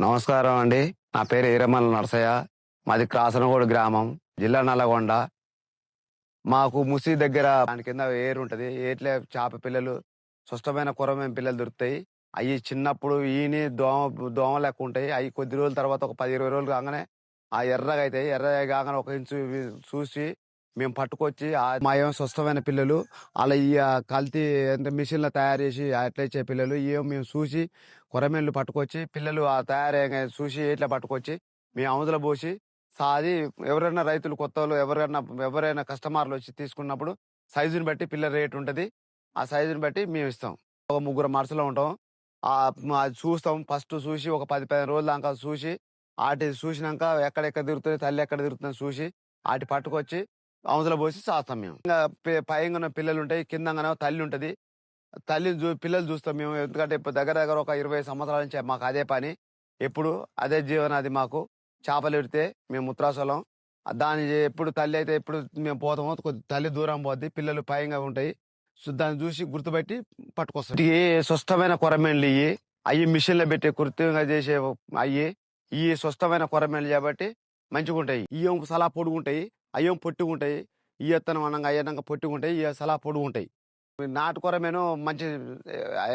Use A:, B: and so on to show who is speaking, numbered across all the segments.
A: నమస్కారం అండి. నా పేరు ఈరమల నరసయ్య. మాది క్రాసనగూడ గ్రామం జిల్లా నల్లగొండ. మాకు ముసి దగ్గర దాని కింద ఏరు ఉంటుంది ఏట్లే చేప పిల్లలు స్పష్టమైన కురమైన పిల్లలు దొరుకుతాయి. అవి చిన్నప్పుడు ఈని దోమ దోమ లెక్క ఉంటాయి. అవి కొద్ది రోజుల తర్వాత ఒక పది ఇరవై రోజులు కాగానే ఆ ఎర్రగా అవుతాయి ఎర్రగా కాగానే ఒక ఇంచు చూసి మేము పట్టుకొచ్చి మా ఏమో స్వస్థమైన పిల్లలు అలా ఈ కల్తీ అంటే మిషన్లో తయారు చేసి అట్లా ఇచ్చే పిల్లలు ఏమో మేము చూసి కొరమేళ్ళు పట్టుకొచ్చి పిల్లలు ఆ తయారయ్యే చూసి ఇట్లా పట్టుకొచ్చి మేము అవుదల పోసి సాది ఎవరైనా రైతులు కొత్త వాళ్ళు ఎవరైనా ఎవరైనా కస్టమర్లు వచ్చి తీసుకున్నప్పుడు సైజుని బట్టి పిల్లల రేట్ ఉంటుంది. ఆ సైజుని బట్టి మేము ఇస్తాం. ఒక ముగ్గురు మనసులో ఉంటాం. అది చూస్తాం. ఫస్ట్ చూసి ఒక పది పదిహేను రోజుల దాకా చూసి వాటి చూసినాక ఎక్కడెక్కడ తిరుగుతుంది తల్లి ఎక్కడ తిరుగుతుంది చూసి వాటి పట్టుకొచ్చి అవసరం పోసి చేస్తాం మేము. ఇంకా పైన పిల్లలు ఉంటాయి కింద తల్లి ఉంటుంది తల్లిని చూ పిల్లలు చూస్తాం మేము. ఎందుకంటే ఇప్పుడు దగ్గర దగ్గర ఒక ఇరవై సంవత్సరాల నుంచి మాకు అదే పని. ఎప్పుడు అదే జీవనాది మాకు. చేపలు ఎడితే మేము ముత్రాసలం దాని ఎప్పుడు తల్లి అయితే ఎప్పుడు మేము పోతామో కొద్ది తల్లి దూరం పోద్ది. పిల్లలు పయంగా ఉంటాయి. సో దాన్ని చూసి గుర్తుపెట్టి పట్టుకొస్తాం. ఈ స్వస్థమైన కొరమేళ్ళు ఇవి అవి మిషన్లో పెట్టి కృత్రిమంగా చేసే అవి ఈ స్వస్థమైన కొరమేళ్ళు కాబట్టి మంచిగా ఉంటాయి ఇవి సలా పొడుగుంటాయి అయ్యం పొట్టుకుంటాయి ఈ ఎత్తనం అనంగా అయ్యనంగా పొట్టుకుంటాయి ఈ సలా పొడుగుంటాయి. నాటు కొరమేను మంచి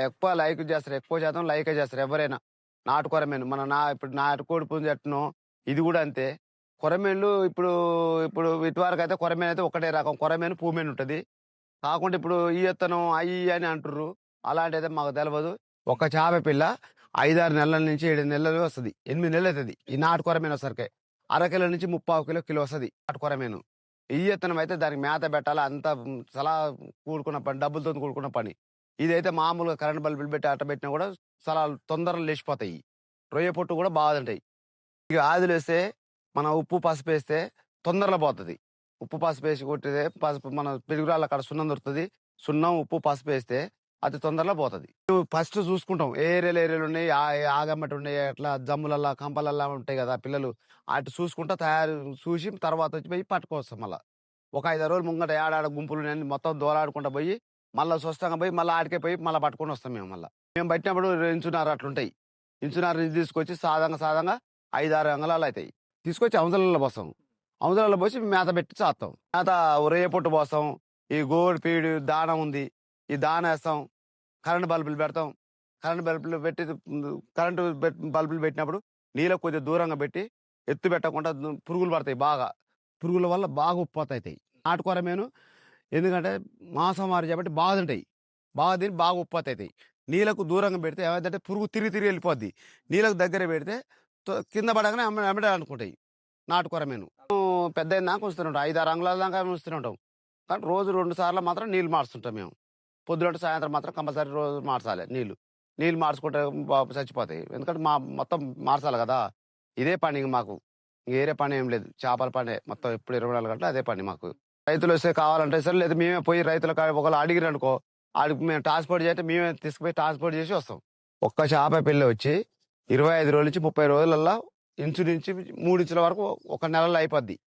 A: ఎక్కువ లైక్ చేస్తారు ఎక్కువ శాతం లైక్ చేస్తారు ఎవరైనా. నాటుకొరమేను మన నా ఇప్పుడు నాటు కోడి పుంజు ఎట్టను ఇది కూడా అంతే. కొరమేన్లు ఇప్పుడు ఇప్పుడు ఇటువరకు అయితే కొరమేను అయితే ఒకటే రకం కొరమేను పూమేను ఉంటుంది కాకుండా ఇప్పుడు ఈ ఎత్తనం అయ్యి అని అంటుర్రు అలాంటి అయితే మాకు తెలియదు ఒక చేప పిల్ల ఐదారు నెలల నుంచి ఏడు నెలలు వస్తుంది ఎనిమిది నెలలు అవుతుంది ఈ నాటు కొరమేను అరకిలో అర కిలో నుంచి ముప్పావు కిలో కిలో వస్తుంది నాటు కొరమేను ఈ ఎత్తనం అయితే దానికి మేత పెట్టాలి అంత చాలా కూడుకున్న పని డబ్బులతో కూడుకున్న పని. ఇదైతే మామూలుగా కరెంట్ బల్బులు పెట్టి అట్ట పెట్టినా కూడా చాలా తొందరగా లేచిపోతాయి. రొయ్య పొట్టు కూడా బాగుంటాయి. ఇక ఆదులు వేస్తే మన ఉప్పు పసుపు వేస్తే తొందరలో పోతుంది. ఉప్పు పసుపు వేసి కొట్టితే పసుపు మన పిరుగురాళ్ళ అక్కడ సున్నం దొరుకుతుంది. సున్నం ఉప్పు పసుపు వేస్తే అది తొందరలో పోతుంది. ఫస్ట్ చూసుకుంటాం. ఏ ఏరియాలు ఏరియాలు ఉన్నాయి? ఆ ఆగమ్మటి ఉన్నాయి? అట్లా జమ్ములల్లా కంపలల్లా ఉంటాయి కదా పిల్లలు. అటు చూసుకుంటా తయారు చూసి తర్వాత వచ్చి పోయి పట్టుకొస్తాం మళ్ళీ. ఒక ఐదు రోజులు ముంగట ఏడాడ గుంపులు మొత్తం దోలాడుకుంటా పోయి మళ్ళీ స్వస్థంగా పోయి మళ్ళీ ఆడికే పోయి మళ్ళీ పట్టుకొని వస్తాం మేము మళ్ళీ. మేము పట్టినప్పుడు ఇంచునారు అట్లుంటాయి. ఇంచునారు తీసుకొచ్చి సాధంగా సాధంగా ఐదు ఆరు అంగళాలు అవుతాయి తీసుకొచ్చి అవసరాలలో పోస్తాం. అవసరాలలో పోసి మేత పెట్టి చాస్తాం మేత ఉరయ్య పొట్టు పోస్తాం. ఈ గోడు పీడు దాన ఉంది. ఈ దాన వేస్తాం. కరెంటు బల్బులు పెడతాం. కరెంటు బల్బులు పెట్టి కరెంటు బల్బులు పెట్టినప్పుడు నీళ్ళ కొద్దిగా దూరంగా పెట్టి ఎత్తు పెట్టకుండా పురుగులు పడతాయి బాగా. పురుగుల వల్ల బాగా ఉత్పత్తి అవుతాయి నాటుకొరమేను ఎందుకంటే మాంసం మారి కాబట్టి బాగా తింటాయి. బాగా తిని బాగా ఉత్పత్తి అవుతాయి నీళ్ళకు దూరంగా పెడితే ఏమైందంటే పురుగు తిరిగి తిరిగి వెళ్ళిపోద్ది. నీళ్ళకు దగ్గర పెడితే తో- కింద పడగానే అమ్మ అమ్మడే అనుకుంటాయి నాటుకొరమేను పెద్ద దాకా ఉంచుతుంటాం ఐదు ఆరు అంగుళాల దాకా ఉంచుతుంటాం కానీ రోజు రెండు సార్లు మాత్రం నీళ్ళు మార్చుతుంటాం మేము. పొద్దున సాయంత్రం మాత్రం కంపల్సరీ రోజు మార్చాలి నీళ్ళు. నీళ్ళు మార్చుకుంటే చచ్చిపోతాయి. ఎందుకంటే మా మొత్తం మార్చాలి కదా. ఇదే పని ఇంక మాకు. వేరే పని ఏం లేదు. చేపల పని. మొత్తం ఎప్పుడు ఇరవై నాలుగు గంటలు అదే పని మాకు. రైతులు వస్తే కావాలంటే సరే లేదా మేమే పోయి రైతుల ఒకళ్ళు అడిగిరు అనుకో ఆడికి మేము ట్రాన్స్పోర్ట్ చేస్తే మేమే తీసుకుపోయి ట్రాన్స్పోర్ట్ చేసి వస్తాం. ఒక్క చేప పిల్ల వచ్చి ఇరవై ఐదు రోజుల నుంచి ముప్పై రోజులల్లో ఇంచు నుంచి మూడు ఇంచుల వరకు ఒక నెలలో అయిపోద్ది.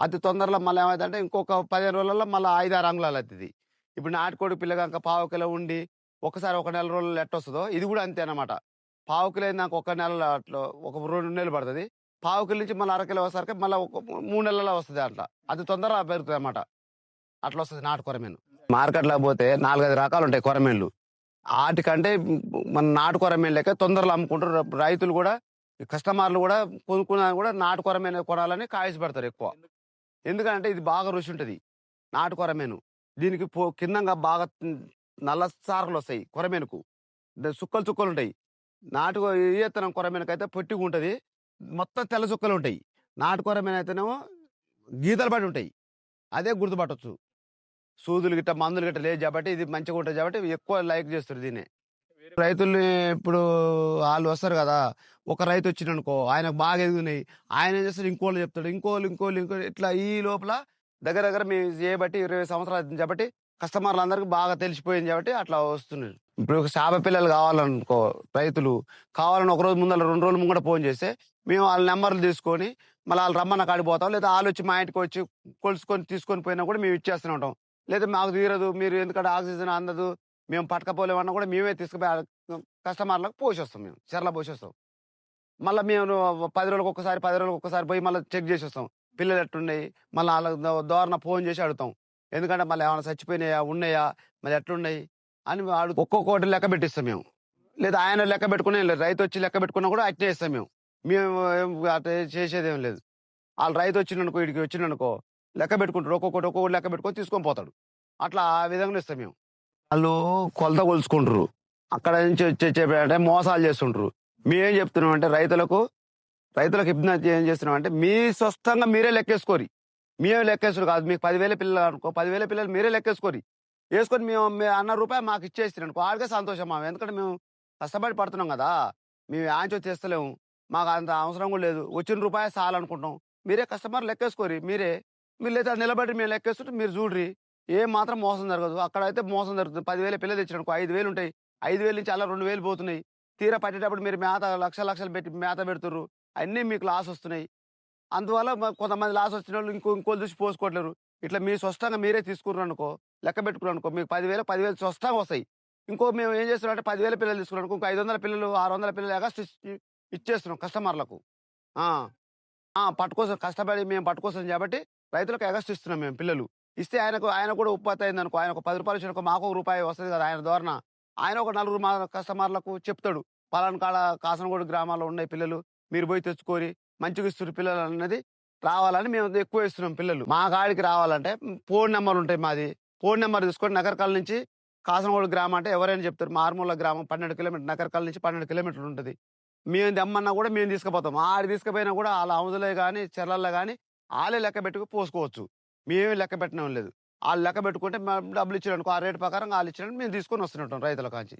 A: అతి తొందరలో మళ్ళీ ఏమైందంటే ఇంకొక పదిహేను రోజులలో మళ్ళీ ఐదు ఆరు అంగుళాలు అవుతుంది. ఇప్పుడు నాటుకోడి పిల్ల కనుక పావు కిలో ఉండి ఒకసారి ఒక నెల రోజులు ఎట్ట వస్తుందో ఇది కూడా అంతే అనమాట పావు కిలో నాకు ఒక నెల అట్లా ఒక రెండు నెలలు పడుతుంది. పావు కిలో నుంచి మళ్ళీ అరకిలో వచ్చేసరికి మళ్ళీ ఒక మూడు నెలల్లో వస్తుంది అట్లా. అది తొందరగా పెరుగుతుంది అనమాట అట్లా వస్తుంది నాటు కొరమేను మార్కెట్లో పోతే నాలుగైదు రకాలు ఉంటాయి కొరమేన్లు వాటికంటే మన నాటు కొరమేన్ లెక్క తొందరలో అమ్ముకుంటారు. రైతులు కూడా కస్టమర్లు కూడా కొనుక్కున్నా కూడా నాటు కొరమేను కొనాలని కాయసి పెడతారు ఎక్కువ. ఎందుకంటే ఇది బాగా రుచి ఉంటుంది. నాటు కొరమేను దీనికి పో కిందంగా బాగా నల్ల సారలు వస్తాయి కొరమేనుకు. చుక్కలు చుక్కలు ఉంటాయి. నాటు ఈతనం కొరమేనుకు అయితే పొట్టిగా ఉంటుంది. మొత్తం తెల్ల చుక్కలు ఉంటాయి. నాటు కొరమేను అయితేనేమో గీతలు పడి ఉంటాయి. అదే గుర్తుపట్టొచ్చు. సూదులు గిట్ట మందులు గిట్ట లేదు కాబట్టి ఇది మంచిగా ఉంటుంది కాబట్టి ఎక్కువ లైక్ చేస్తారు దీన్ని. రైతుల్ని ఇప్పుడు వాళ్ళు వస్తారు కదా ఒక రైతు వచ్చిండనుకో ఆయనకు బాగా ఎదుగున్నాయి. ఆయన ఏం చేస్తాడు? ఇంకోళ్ళు చెప్తాడు. ఇంకోళ్ళు ఇంకోళ్ళు ఇంకో ఇట్లా ఈ లోపల దగ్గర దగ్గర మేము చేయబట్టి ఇరవై సంవత్సరాలు అవుతుంది కాబట్టి కస్టమర్లు అందరికి బాగా తెలిసిపోయింది కాబట్టి అట్లా వస్తున్నారు. ఇప్పుడు ఒక చేప పిల్లలు కావాలనుకో రైతులు కావాలని ఒక రోజు ముందర రెండు రోజులు ముంగట ఫోన్ చేస్తే మేము వాళ్ళ నెంబర్లు తీసుకొని మళ్ళీ వాళ్ళు రమ్మన్న కాడిపోతాం లేదా వాళ్ళు వచ్చి మా ఇంటికి వచ్చి కొలుసుకొని తీసుకొని పోయినా కూడా మేము ఇచ్చేస్తూనే ఉంటాం. లేదా మాకు తీరదు మీరు ఎందుకంటే ఆక్సిజన్ అందదు మేము పట్టకపోలేమన్నా కూడా మేమే తీసుకుపోయి కస్టమర్లకు పోసేస్తాం మేము చెర్ల పోసేస్తాం. మళ్ళీ మేము పది రోజులకు ఒకసారి పది రోజులకు ఒకసారి పోయి మళ్ళీ చెక్ చేసేస్తాం. పిల్లలు ఎట్లున్నాయి? మళ్ళీ వాళ్ళ దోరణ ఫోన్ చేసి అడుగుతాం. ఎందుకంటే మళ్ళీ ఏమైనా చచ్చిపోయినాయా ఉన్నాయా? మళ్ళీ ఎట్లున్నాయి? అని అడుగు ఒక్కొక్కటి లెక్క పెట్టిస్తాం మేము. లేదా ఆయన లెక్క పెట్టుకునే లేదు. రైతు వచ్చి లెక్క పెట్టుకున్నా కూడా అట్నే ఇస్తాం మేము. మేము అట్లా చేసేది ఏం లేదు. వాళ్ళు రైతు వచ్చిండనుకో ఇడికి వచ్చిండనుకో లెక్క పెట్టుకుంటాడు. ఒక్కొక్కటి ఒక్కొక్కటి లెక్క పెట్టుకొని తీసుకొని పోతాడు. అట్లా ఆ విధంగా ఇస్తాం మేము. వాళ్ళు కొలత కొలుచుకుంటారు అక్కడ నుంచి వచ్చే అంటే మోసాలు చేస్తుంటారు మేమేం చెప్తున్నాం అంటే రైతులకు రైతులకు ఇబ్బంది ఏం చేస్తున్నాం అంటే మీ స్వస్థంగా మీరే లెక్కేసుకోరి. మేమే లెక్కేసుకోరు కాదు. మీకు పదివేల పిల్లలు అనుకో పదివేల పిల్లలు మీరే లెక్కేసుకోరి. వేసుకొని మేము మీ అన్న రూపాయి మాకు ఇచ్చేస్తున్నాం అనుకో ఆడికే సంతోషం మాకు ఎందుకంటే మేము కష్టపడి పడుతున్నాం కదా. మేము ఆంచో చేస్తలేము. మాకు అంత అవసరం కూడా లేదు. వచ్చిన రూపాయి చాలనుకుంటాం మీరే కస్టమర్ లెక్కేసుకోరి. మీరే మీరు లేదా నిలబడి మేము లెక్కేస్తుంటే మీరు చూడ్రి. ఏం మాత్రం మోసం జరగదు. అక్కడ అయితే మోసం జరుగుతుంది. పదివేల పిల్లలు తెచ్చిననుకో ఐదు వేలు ఉంటాయి. ఐదు వేలు నుంచి అలా రెండు వేలు పోతున్నాయి. తీరా పట్టేటప్పుడు మీరు మేత లక్ష లక్షలు పెట్టి మేత పెడుతుర్రు. అన్నీ మీకు లాస్ వస్తున్నాయి. అందువల్ల కొంతమంది లాస్ వచ్చిన వాళ్ళు ఇంకో ఇంకోళ్ళు చూసి పోసుకోవట్లేరు. ఇట్లా మీరు స్వస్థంగా మీరే తీసుకున్నారు అనుకో లెక్క పెట్టుకున్నారు అనుకో మీకు పదివేలు పదివేలు స్వస్థంగా వస్తాయి. ఇంకో మేము ఏం చేస్తున్నాం అంటే పదివేల పిల్లలు తీసుకున్నాం అనుకో ఇంకో ఐదు వందల పిల్లలు ఆరు వందల పిల్లలు ఎగస్ట్ ఇచ్చేస్తున్నాం కస్టమర్లకు. పట్టుకోసం కష్టపడి మేము పట్టుకోసం కాబట్టి రైతులకు ఎగస్ట్ ఇస్తున్నాం మేము పిల్లలు. ఇస్తే ఆయనకు ఆయన కూడా ఉత్పత్తి అయింది అనుకో ఆయన ఒక పది రూపాయలు ఇచ్చిన మాకు ఒక రూపాయి వస్తుంది కదా ఆయన ద్వారా ఆయన ఒక నలుగురు మా కస్టమర్లకు చెప్తాడు. పలానా కాడ కాసనగూడ గ్రామాల్లో ఉన్నాయి పిల్లలు మీరు పోయి తెచ్చుకోరి మంచిగా ఇస్తున్నారు పిల్లలు అన్నది రావాలని మేము ఎక్కువ ఇస్తున్నాం పిల్లలు. మా కాడికి రావాలంటే ఫోన్ నెంబర్ ఉంటాయి మాది. ఫోన్ నెంబర్ తీసుకొని నగరకాల నుంచి కాసనగూడ గ్రామం అంటే ఎవరైనా చెప్తారు. మారుమూల గ్రామం పన్నెండు కిలోమీటర్ నగరకాల నుంచి పన్నెండు కిలోమీటర్లు ఉంటుంది. మేము తెమ్మన్నా కూడా మేము తీసుకుపోతాం. ఆడి తీసుకుపోయినా కూడా వాళ్ళ హౌజులే కానీ చెర్లల్లో కానీ వాళ్ళే లెక్క పెట్టుకు పోసుకోవచ్చు. మేమే లెక్క పెట్టడం లేదు. వాళ్ళు లెక్క పెట్టుకుంటే మేము డబ్బులు ఇచ్చిననుకో ఆ రేటు ప్రకారం వాళ్ళు ఇచ్చినట్టు మేము తీసుకొని వస్తుంటాం రైతుల కాంచి.